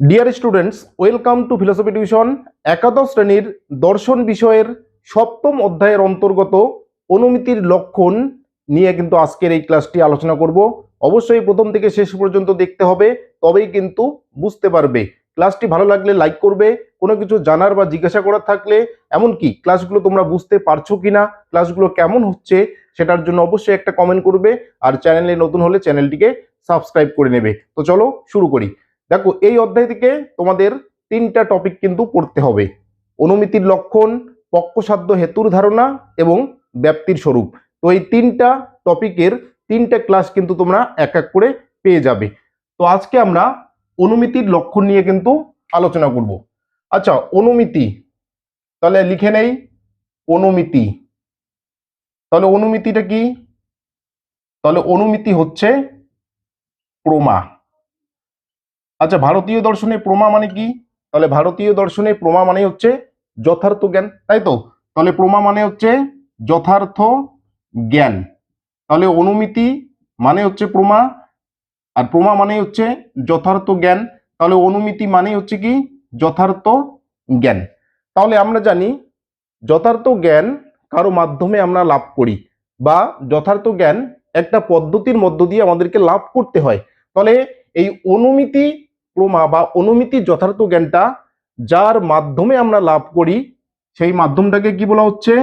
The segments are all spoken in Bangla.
Dear students welcome to philosophy tuition একাদশ শ্রেণির দর্শন বিষয়ের সপ্তম অধ্যায়ের অন্তর্গত অনুমিতির লক্ষণ নিয়ে কিন্তু আজকের এই ক্লাসটি আলোচনা করব। অবশ্যই প্রথম থেকে শেষ পর্যন্ত দেখতে হবে, তবেই কিন্তু বুঝতে পারবে। ক্লাসটি ভালো লাগলে লাইক করবে, কোনো কিছু জানার বা জিজ্ঞাসা করার থাকলে, এমনকি ক্লাসগুলো তোমরা বুঝতে পারছ কি না ক্লাসগুলো কেমন হচ্ছে, সেটার জন্য অবশ্যই একটা কমেন্ট করবে, আর চ্যানেলে নতুন হলে চ্যানেলটিকে সাবস্ক্রাইব করে নেবে। তো চলো শুরু করি। দেখো, এই অধ্যায় থেকে তোমাদের তিনটা টপিক কিন্তু পড়তে হবে। অনুমিতির লক্ষণ, পক্ষসাধ্য হেতুর ধারণা এবং ব্যাপ্তির স্বরূপ। তো এই তিনটা টপিকের তিনটা ক্লাস কিন্তু তোমরা এক এক করে পেয়ে যাবে। তো আজকে আমরা অনুমিতির লক্ষণ নিয়ে কিন্তু আলোচনা করব। আচ্ছা অনুমিতি। তাহলে লিখে নেই, অনুমিতি। তাহলে অনুমিতিটা কি? তাহলে অনুমিতি হচ্ছে প্রমা। আচ্ছা ভারতীয় দর্শনে প্রমা মানে কি? তাহলে ভারতীয় দর্শনে প্রমা মানে হচ্ছে যথার্থ জ্ঞান, তাই তো? তাহলে প্রমা মানে হচ্ছে যথার্থ জ্ঞান। তাহলে অনুমিতি মানে হচ্ছে প্রমা, আর প্রমা মানে হচ্ছে যথার্থ জ্ঞান। তাহলে অনুমিতি মানে হচ্ছে কি? যথার্থ জ্ঞান। তাহলে আমরা জানি যথার্থ জ্ঞান কারও মাধ্যমে আমরা লাভ করি বা যথার্থ জ্ঞান একটা পদ্ধতির মধ্য দিয়ে আমাদেরকে লাভ করতে হয়। তাহলে এই অনুমিতি প্রমা বা অনুমিতি যথার্থ জ্ঞানটা যার মাধ্যমে আমরা লাভ করি, সেই মাধ্যমটাকে কি বলা হচ্ছে?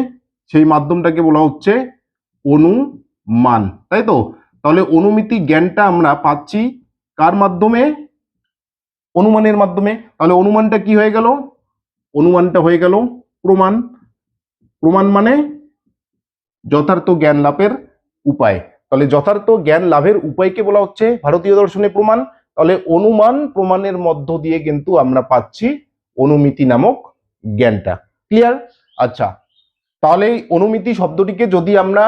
সেই মাধ্যমটাকে বলা হচ্ছে অনুমান। তাই তো? তাহলে অনুমিতি জ্ঞানটা আমরা পাচ্ছি কার মাধ্যমে? অনুমানের মাধ্যমে। তাহলে অনুমানটা কি হয়ে গেল? অনুমানটা হয়ে গেল প্রমাণ। প্রমাণ মানে যথার্থ জ্ঞান লাভের উপায়। তাহলে যথার্থ জ্ঞান লাভের উপায়কে বলা হচ্ছে ভারতীয় দর্শনে প্রমাণ। তাহলে অনুমান প্রমাণের মধ্য দিয়ে কিন্তু আমরা পাচ্ছি অনুমিতি নামক জ্ঞানটা। ক্লিয়ার আচ্ছা তাহলে অনুমিতি শব্দটিকে যদি আমরা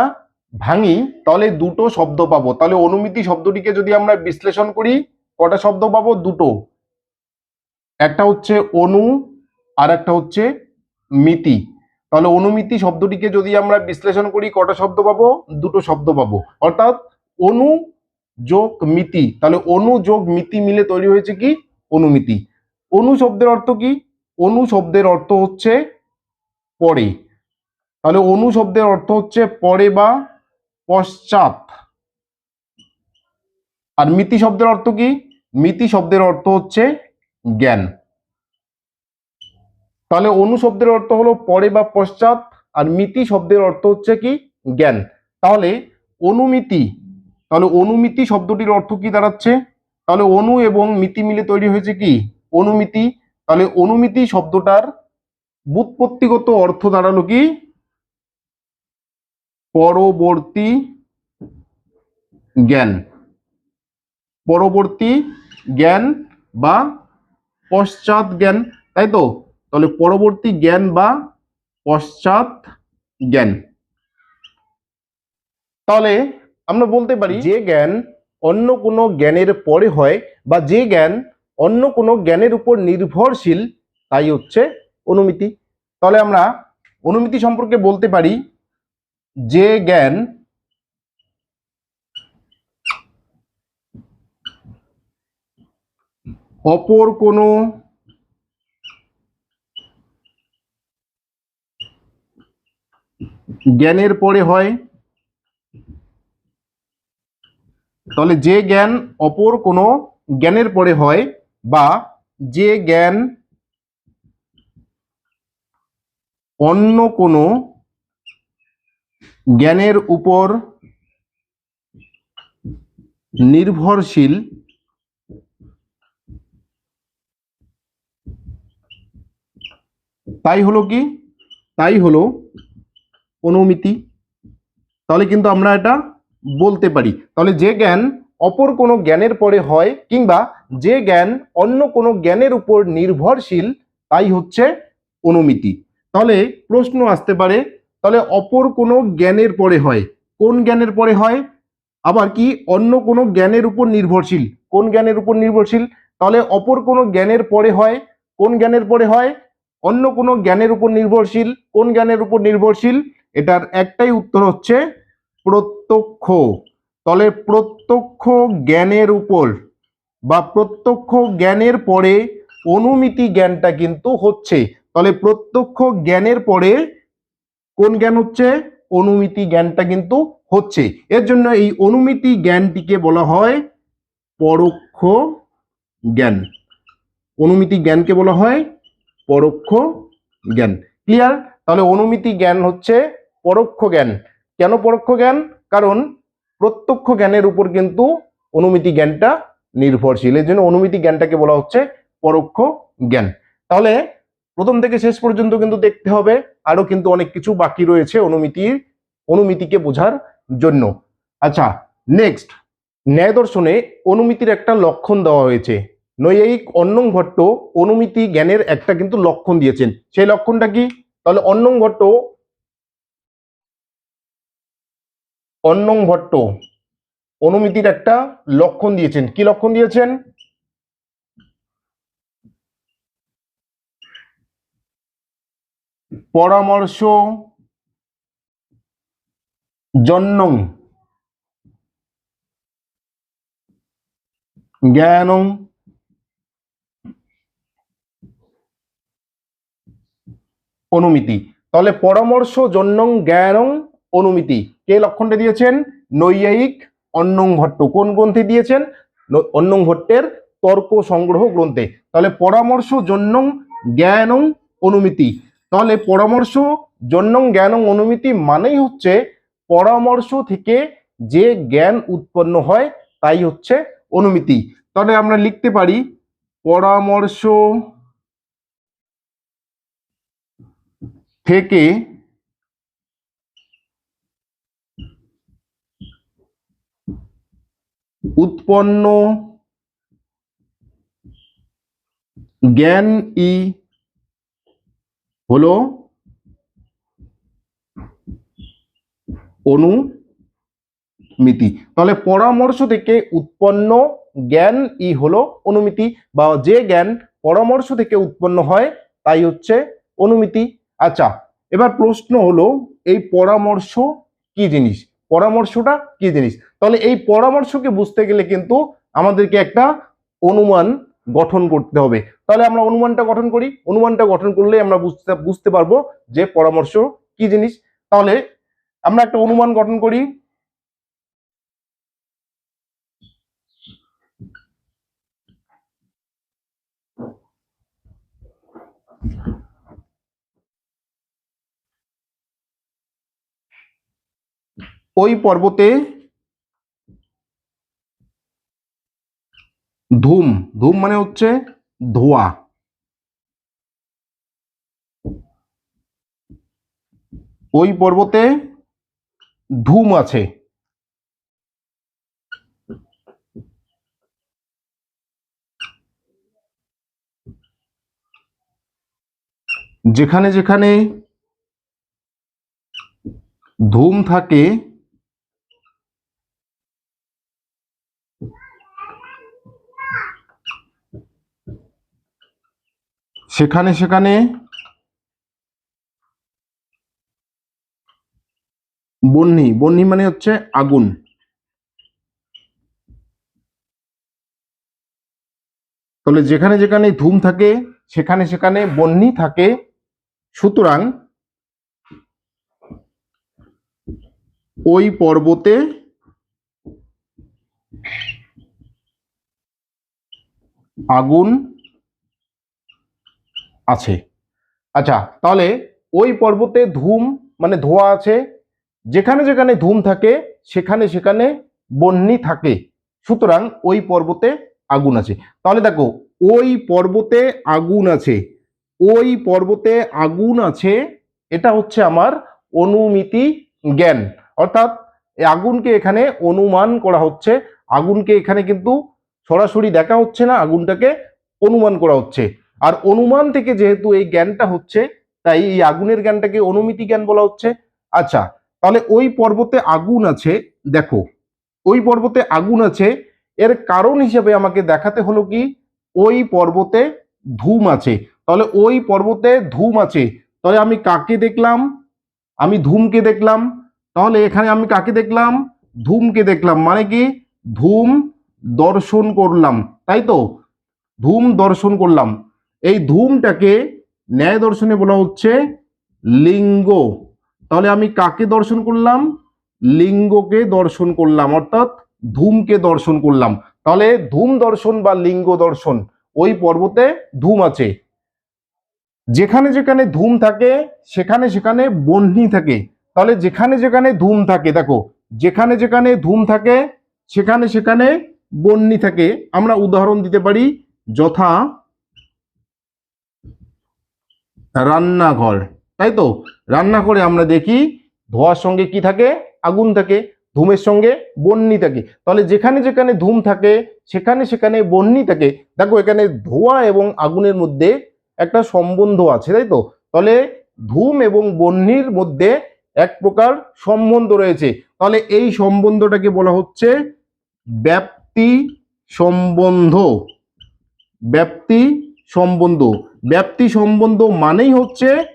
ভাঙি, তাহলে দুটো শব্দ পাবো। তাহলে অনুমিতি শব্দটিকে যদি আমরা বিশ্লেষণ করি, কটা শব্দ পাবো? দুটো। একটা হচ্ছে অনু, আর একটা হচ্ছে মিতি। তাহলে অনুমিতি শব্দটিকে যদি আমরা বিশ্লেষণ করি, কটা শব্দ পাবো? দুটো শব্দ পাবো। অর্থাৎ অনু যোগ মিতি, তাহলে অনু যোগ মিতি মিলে তৈরি হয়েছে কি? অনুমিতি। অনু শব্দের অর্থ কি? অনু শব্দের অর্থ হচ্ছে পরে। তাহলে অনু শব্দের অর্থ হচ্ছে পরে বা পশ্চাৎ। আর মিতি শব্দের অর্থ কি? মিতি শব্দের অর্থ হচ্ছে জ্ঞান। তাহলে অনু শব্দের অর্থ হলো পরে বা পশ্চাৎ, আর মিতি শব্দের অর্থ হচ্ছে কি? জ্ঞান। তাহলে অনুমিতি তাহলে অনুমিতি শব্দটির অর্থ কি দাঁড়াচ্ছে? তাহলে অনু এবং মিতি মিলে তৈরি হয়েছে কি? অনুমিতি। তাহলে অনুমিতি শব্দটার বুৎপত্তিগত অর্থ দাঁড়াল কি? পরবর্তী জ্ঞান। পরবর্তী জ্ঞান বা পশ্চাৎ জ্ঞান, তাই তো? তাহলে পরবর্তী জ্ঞান বা পশ্চাৎ জ্ঞান। তাহলে আমরা বলতে পারি যে জ্ঞান অন্য কোনো জ্ঞানের পরে হয় বা যে জ্ঞান অন্য কোনো জ্ঞানের উপর নির্ভরশীল, তাই হচ্ছে অনুমিতি। তাহলে আমরা অনুমিতি সম্পর্কে বলতে পারি যে জ্ঞান অপর কোনো জ্ঞানের পরে হয় তাহলে যে জ্ঞান অপর কোনো জ্ঞানের পরে হয় বা যে জ্ঞান অন্য কোনো জ্ঞানের উপর নির্ভরশীল তাই হলো কি? তাই হলো অনুমিতি। তাহলে কিন্তু আমরা এটা বলতে পারি। তাহলে যে জ্ঞান অপর কোনো জ্ঞানের পরে হয় কিংবা যে জ্ঞান অন্য কোনো জ্ঞানের উপর নির্ভরশীল, তাই হচ্ছে অনুমিতি। তাহলে প্রশ্ন আসতে পারে, তাহলে অপর কোনো জ্ঞানের পরে হয়, কোন জ্ঞানের পরে হয়? আবার কি অন্য কোনো জ্ঞানের উপর নির্ভরশীল, কোন জ্ঞানের উপর নির্ভরশীল? তাহলে অপর কোনো জ্ঞানের পরে হয়, কোন জ্ঞানের পরে হয়? অন্য কোনো জ্ঞানের উপর নির্ভরশীল, কোন জ্ঞানের উপর নির্ভরশীল? এটার একটাই উত্তর হচ্ছে প্রত্যক্ষ তলে প্রত্যক্ষ জ্ঞানের উপর বা প্রত্যক্ষ জ্ঞানের পরে অনুমিতি জ্ঞানটা কিন্তু হচ্ছে। তাহলে প্রত্যক্ষ জ্ঞানের পরে কোন জ্ঞান হচ্ছে? অনুমিতি জ্ঞানটা কিন্তু হচ্ছে। এর জন্য এই অনুমিতি জ্ঞানটিকে বলা হয় পরোক্ষ জ্ঞান। অনুমিতি জ্ঞানকে বলা হয় পরোক্ষ জ্ঞান। ক্লিয়ার? তাহলে অনুমিতি জ্ঞান হচ্ছে পরোক্ষ জ্ঞান। কেন পরোক্ষ জ্ঞান? কারণ প্রত্যক্ষ জ্ঞানের উপর কিন্তু অনুমিতি জ্ঞানটা নির্ভরশীল। এর জন্য অনুমিতি জ্ঞানটাকে বলা হচ্ছে পরোক্ষ জ্ঞান। তাহলে প্রথম থেকে শেষ পর্যন্ত কিন্তু দেখতে হবে আরও কিন্তু অনেক কিছু বাকি রয়েছে অনুমিতির, অনুমিতিকে বোঝার জন্য। আচ্ছা নেক্সট ন্যায় দর্শনে অনুমিতির একটা লক্ষণ দেওয়া হয়েছে। নৈয়ায়িক অন্নং ভট্ট অনুমিতি জ্ঞানের একটা কিন্তু লক্ষণ দিয়েছেন। সেই লক্ষণটা কি? তাহলে অন্নং ভট্ট অন্নং ভট্ট। অনুমিতির একটা লক্ষণ দিয়েছেন। কি লক্ষণ দিয়েছেন? পরামর্শ জন্নং। জ্ঞানং। অনুমিতি। তাহলে পরামর্শ জন্যং জ্ঞানং অনুমিতি। কে লক্ষণটা দিয়েছেন? নৈয়ায়িক অন্নং ভট্ট। কোন গ্রন্থে দিয়েছেন? অন্নং ভট্টের তর্ক সংগ্রহ গ্রন্থে। তাহলে পরামর্শ জন্যং জ্ঞানং অনুমিতি। তাহলে পরামর্শ জন্যং জ্ঞানং অনুমিতি মানেই হচ্ছে পরামর্শ থেকে যে জ্ঞান উৎপন্ন হয় তাই হচ্ছে অনুমিতি। তাহলে আমরা লিখতে পারি পরামর্শ থেকে উৎপন্ন জ্ঞান ই হল অনুমিতি। তাহলে পরামর্শ থেকে উৎপন্ন জ্ঞান ই হলো অনুমিতি বা যে জ্ঞান পরামর্শ থেকে উৎপন্ন হয় তাই হচ্ছে অনুমিতি। আচ্ছা এবার প্রশ্ন হলো এই পরামর্শ কি জিনিস? পরামর্শটা কি জিনিস? তাহলে এই পরামর্শকে বুঝতে গেলে কিন্তু আমাদেরকে একটা অনুমান গঠন করতে হবে। তাহলে আমরা অনুমানটা গঠন করি। অনুমানটা গঠন করলে আমরা বুঝতে বুঝতে পারব যে পরামর্শ কি জিনিস। তাহলে আমরা একটা অনুমান গঠন করি। ওই পর্বতে ধূম ধুম মানে হচ্ছে ধোয়া। ওই পর্বতে ধুম আছে। যেখানে যেখানে ধুম থাকে সেখানে সেখানে বন্যি বন্যি মানে হচ্ছে আগুন। তাহলে যেখানে যেখানে ধূম থাকে, সেখানে সেখানে বন্যি থাকে। সুতরাং ওই পর্বতে আগুন আছে। আচ্ছা তাহলে ওই পর্বতে ধূম মানে ধোঁয়া আছে। যেখানে যেখানে ধূম থাকে, সেখানে সেখানে বন্যি থাকে। সুতরাং ওই পর্বতে আগুন আছে। তাহলে দেখো, ওই পর্বতে আগুন আছে। ওই পর্বতে আগুন আছে, এটা হচ্ছে আমার অনুমিতি জ্ঞান। অর্থাৎ আগুনকে এখানে অনুমান করা হচ্ছে। আগুনকে এখানে কিন্তু সরাসরি দেখা হচ্ছে না, আগুনটাকে অনুমান করা হচ্ছে। আর অনুমান থেকে যেহেতু এই জ্ঞানটা হচ্ছে, তাই এই আগুনের জ্ঞানটাকে অনুমিতি জ্ঞান বলা হচ্ছে। আচ্ছা তাহলে ওই পর্বতে আগুন আছে, দেখো, ওই পর্বতে আগুন আছে, এর কারণ হিসেবে আমাকে দেখাতে হলো কি, ওই পর্বতে ধূম আছে। তাহলে ওই পর্বতে ধূম আছে, তাহলে আমি কাকে দেখলাম? আমি ধূমকে দেখলাম। তাহলে এখানে আমি কাকে দেখলাম? ধূমকে দেখলাম মানে কি? ধূম দর্শন করলাম, তাই তো? ধূম দর্শন করলাম। এই ধূমটাকে ন্যায় দর্শনে বলা হচ্ছে লিঙ্গ। তাহলে আমি কাকে দর্শন করলাম? লিঙ্গকে দর্শন করলাম, অর্থাৎ ধূমকে দর্শন করলাম। তাহলে ধূম দর্শন বা লিঙ্গ দর্শন, ওই পর্বতে ধূম আছে। যেখানে যেখানে ধূম থাকে, সেখানে সেখানে বহ্নি থাকে। তাহলে যেখানে যেখানে ধূম থাকে, দেখো, যেখানে যেখানে ধূম থাকে, সেখানে সেখানে বন্যি থাকে। আমরা উদাহরণ দিতে পারি, যথা রান্নাঘর। তাই তো? রান্নাঘরে আমরা দেখি ধোয়ার সঙ্গে কি থাকে? আগুন থাকে, ধূমের সঙ্গে বন্যি থাকে। তাহলে যেখানে যেখানে ধূম থাকে, সেখানে সেখানে বন্যি থাকে। দেখো এখানে ধোঁয়া এবং আগুনের মধ্যে একটা সম্বন্ধ আছে, তাই তো? তাহলে ধূম এবং বন্যির মধ্যে এক প্রকার সম্বন্ধ রয়েছে। তাহলে এই সম্বন্ধটাকে বলা হচ্ছে ব্যাপ্তি সম্বন্ধ। ব্যাপ্তি সম্বন্ধ। ব্যাপ্তি সম্বন্ধ মানেই হচ্ছে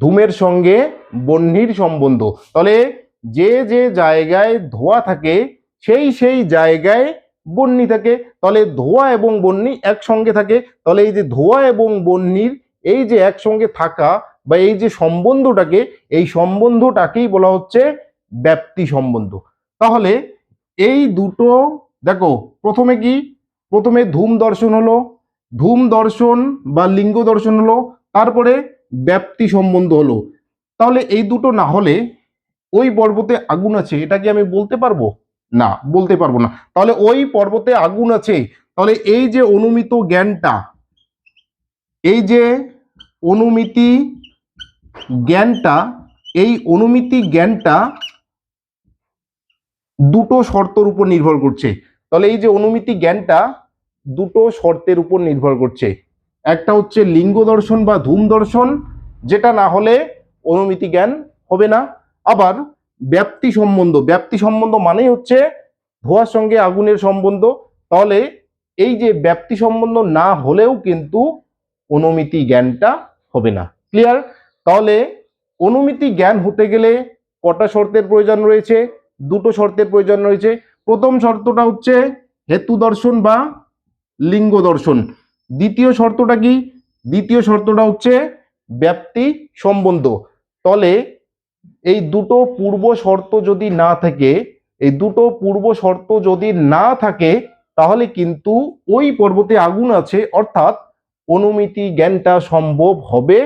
ধূমের সঙ্গে বহ্নির সম্বন্ধ। তাহলে যে যে জায়গায় ধোঁয়া থাকে, সেই সেই জায়গায় বন্যি থাকে। তাহলে ধোঁয়া এবং বন্যি একসঙ্গে থাকে। তাহলে এই যে ধোঁয়া এবং বন্যির এই যে একসঙ্গে থাকা বা এই যে সম্বন্ধটাকে, এই সম্বন্ধটাকেই বলা হচ্ছে ব্যাপ্তি সম্বন্ধ। তাহলে এই দুটো, দেখো, প্রথমে কি? প্রথমে ধূম দর্শন হলো ধূম দর্শন বা লিঙ্গ দর্শন হলো, তারপরে ব্যাপ্তি সম্বন্ধ হলো। তাহলে এই দুটো না হলে ওই পর্বতে আগুন আছে, এটা কি আমি বলতে পারব? না, বলতে পারব না। তাহলে ওই পর্বতে আগুন আছে, তাহলে এই যে অনুমিত জ্ঞানটা, এই যে অনুমিতি জ্ঞানটা, এই অনুমিতি জ্ঞানটা দুটো শর্তর উপর নির্ভর করছে। তাহলে এই যে অনুমিতি জ্ঞানটা দুটো শর্তের উপর নির্ভর করছে। একটা হচ্ছে লিঙ্গ দর্শন বা ধূম দর্শন, যেটা না হলে অনুমিতি জ্ঞান হবে না। আবার ব্যাপ্তি সম্বন্ধ ব্যাপ্তি সম্বন্ধ মানেই হচ্ছে ধোঁয়ার সঙ্গে আগুনের সম্বন্ধ। তাহলে এই যে ব্যাপ্তি সম্বন্ধ না হলেও কিন্তু অনুমিতি জ্ঞানটা হবে না। ক্লিয়ার? তাহলে অনুমিতি জ্ঞান হতে গেলে কটা শর্তের প্রয়োজন রয়েছে? দুটো শর্তের প্রয়োজন রয়েছে। প্রথম শর্তটা হচ্ছে হেতু দর্শন বা লিঙ্গ দর্শন। দ্বিতীয় শর্তটা কি? দ্বিতীয় শর্তটা হচ্ছে ব্যাপ্তি সম্বন্ধ। তলে এই দুটো পূর্ব শর্ত যদি না থাকে, এই দুটো পূর্ব শর্ত যদি না থাকে, তাহলে কিন্তু ওই পর্বতে আগুন আছে, অর্থাৎ অনুমিতি জ্ঞানটা সম্ভব হবে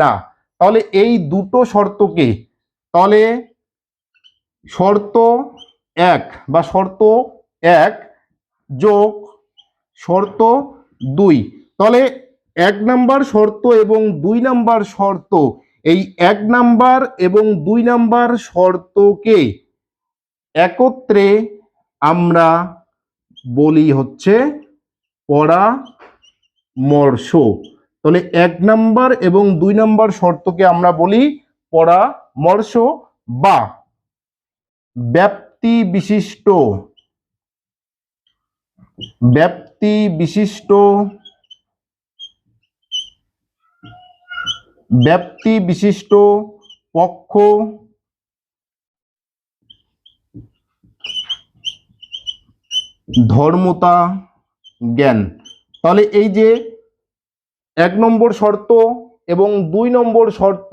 না। তাহলে এই দুটো শর্তকে, তাহলে শর্ত এক বা শর্ত এক যোগ শর্ত দুই। তাহলে এক নাম্বার শর্ত এবং দুই নাম্বার শর্ত, এই এক নাম্বার এবং দুই নাম্বার শর্তকে একত্রে আমরা বলি হচ্ছে পরামর্শ। তাহলে এক নাম্বার এবং দুই নাম্বার শর্তকে আমরা বলি পরামর্শ বা ব্যাপ্তি বিশিষ্ট। ব্যাপ্তি বিশিষ্ট ব্যাপ্তি বিশিষ্ট পক্ষ, ধর্মতা, জ্ঞান। তাহলে এই যে এক নম্বর শর্ত এবং দুই নম্বর শর্ত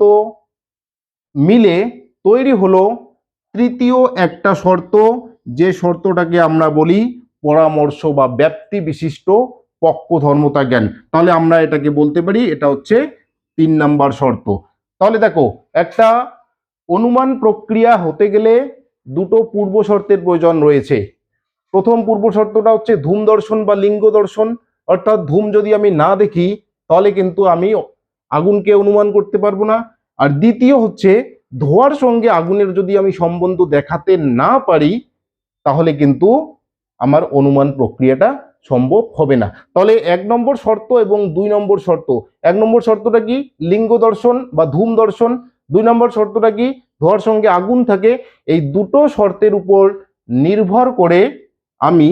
মিলে তৈরি হলো তৃতীয় একটা শর্ত, যে শর্তটাকে আমরা বলি পরামর্শ বা ব্যাপ্তি বিশিষ্ট পক্ষ ধর্মতা জ্ঞান। তাহলে আমরা এটাকে বলতে পারি, এটা হচ্ছে তিন নাম্বার শর্ত। তাহলে দেখো, একটা অনুমান প্রক্রিয়া হতে গেলে দুটো পূর্ব শর্তের প্রয়োজন রয়েছে। প্রথম পূর্ব শর্তটা হচ্ছে ধূম দর্শন বা লিঙ্গ দর্শন। অর্থাৎ ধূম যদি আমি না দেখি, তাহলে কিন্তু আমি আগুনকে অনুমান করতে পারব না। আর দ্বিতীয় হচ্ছে, ধোয়ার সঙ্গে আগুনের যদি আমি সম্বন্ধ দেখাতে না পারি, তাহলে কিন্তু আমার অনুমান প্রক্রিয়াটা সম্ভব হবে না। তাহলে এক নম্বর শর্ত এবং দুই নম্বর শর্ত। এক নম্বর শর্তটা কি? লিঙ্গ দর্শন বা ধূম দর্শন। দুই নম্বর শর্তটা কি? ধোয়ার সঙ্গে আগুন থাকে। এই দুটো শর্তের উপর নির্ভর করে আমি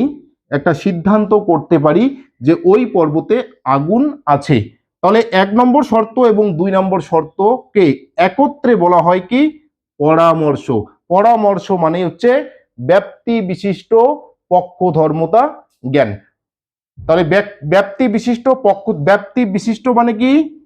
একটা সিদ্ধান্ত করতে পারি যে ওই পর্বতে আগুন আছে। তাহলে এক নম্বর শর্ত এবং দুই নম্বর শর্তকে একত্রে বলা হয় কি? পরামর্শ। পরামর্শ মানে হচ্ছে ব্যাপ্তি বিশিষ্ট পক্ষ ধর্মতা জ্ঞান। তাহলে ব্যাপ- ব্যাপ্তি বিশিষ্ট পক্ষ ব্যাপ্তি বিশিষ্ট মানে কি?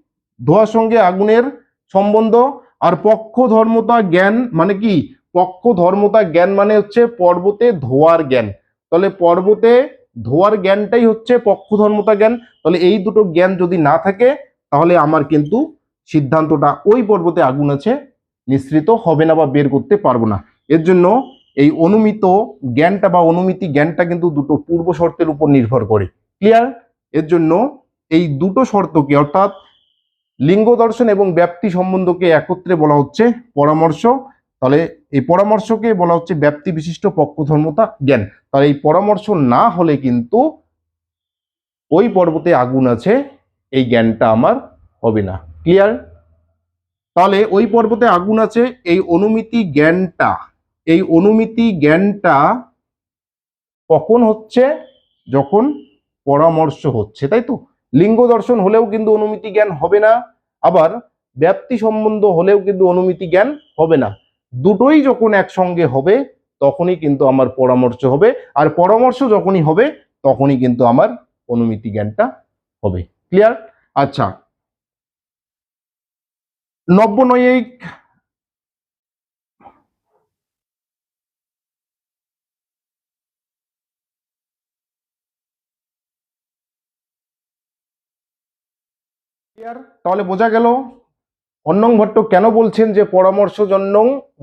ধোঁয়ার সঙ্গে আগুনের সম্বন্ধ। আর পক্ষ ধর্মতা জ্ঞান মানে কি? পক্ষ ধর্মতা জ্ঞান মানে হচ্ছে পর্বতে ধোয়ার জ্ঞান। তাহলে পর্বতে ধোয়ার জ্ঞানটাই হচ্ছে পক্ষ ধর্মতা জ্ঞান। তাহলে এই দুটো জ্ঞান যদি না থাকে, তাহলে আমার কিন্তু সিদ্ধান্তটা ওই পর্বতে আগুন আছে, নিঃসৃত হবে না বা বের করতে পারব না। এর জন্য এই অনুমিত জ্ঞানটা বা অনুমিতি জ্ঞানটা কিন্তু দুটো পূর্ব শর্তের উপর নির্ভর করে। ক্লিয়ার এর জন্য এই দুটো শর্তকে অর্থাৎ লিঙ্গ দর্শন এবং ব্যাপ্তি সম্বন্ধকে একত্রে বলা হচ্ছে পরামর্শ। তাহলে এই পরামর্শকে বলা হচ্ছে ব্যাপ্তি বিশিষ্ট পক্ষ ধর্মতা জ্ঞান। তাহলে এই পরামর্শ না হলে কিন্তু ওই পর্বতে আগুন আছে, এই জ্ঞানটা আমার হবে না। ক্লিয়ার তাহলে ওই পর্বতে আগুন আছে, এই অনুমিতি জ্ঞানটা এই অনুমিতি জ্ঞানটা কখন হচ্ছে? যখন পরামর্শ হচ্ছে, তাই তো? লিঙ্গ দর্শন হলেও কিন্তু অনুমিতি জ্ঞান হবে না, আবার ব্যাপ্তি সম্বন্ধ হলেও কিন্তু অনুমিতি জ্ঞান হবে না। দুটোই যখন একসঙ্গে হবে, তখনই কিন্তু আমার পরামর্শ হবে, আর পরামর্শ যখনই হবে, তখনই কিন্তু আমার অনুমিতি জ্ঞানটা হবে। ক্লিয়ার? আচ্ছা। নব্যনয়িক ক্লিয়ার তাহলে বোঝা গেল, অন্নং ভট্ট কেন বলছেন যে পরামর্শ জন্য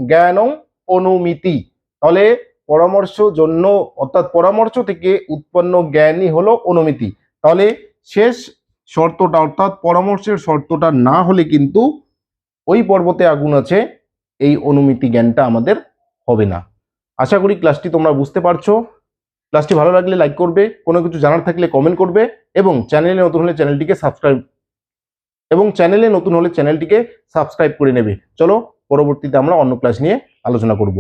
জ্ঞানং অনুমিতি? তাহলে পরামর্শ জন্য, অর্থাৎ পরামর্শ থেকে উৎপন্ন জ্ঞানই হলো অনুমিতি। তাহলে শেষ শর্তটা, অর্থাৎ পরামর্শের শর্তটা না হলে কিন্তু ওই পর্বতে আগুন আছে, এই অনুমিতি জ্ঞানটা আমাদের হবে না। আশা করি ক্লাসটি তোমরা বুঝতে পারছ। ক্লাসটি ভালো লাগলে লাইক করবে, কোনো কিছু জানার থাকলে কমেন্ট করবে, এবং চ্যানেলে নতুন হলে চ্যানেলটিকে সাবস্ক্রাইব এবং চ্যানেলে নতুন হলে চ্যানেলটিকে সাবস্ক্রাইব করে নেবে। চলো, পরবর্তীতে আমরা অন্য ক্লাস নিয়ে আলোচনা করব।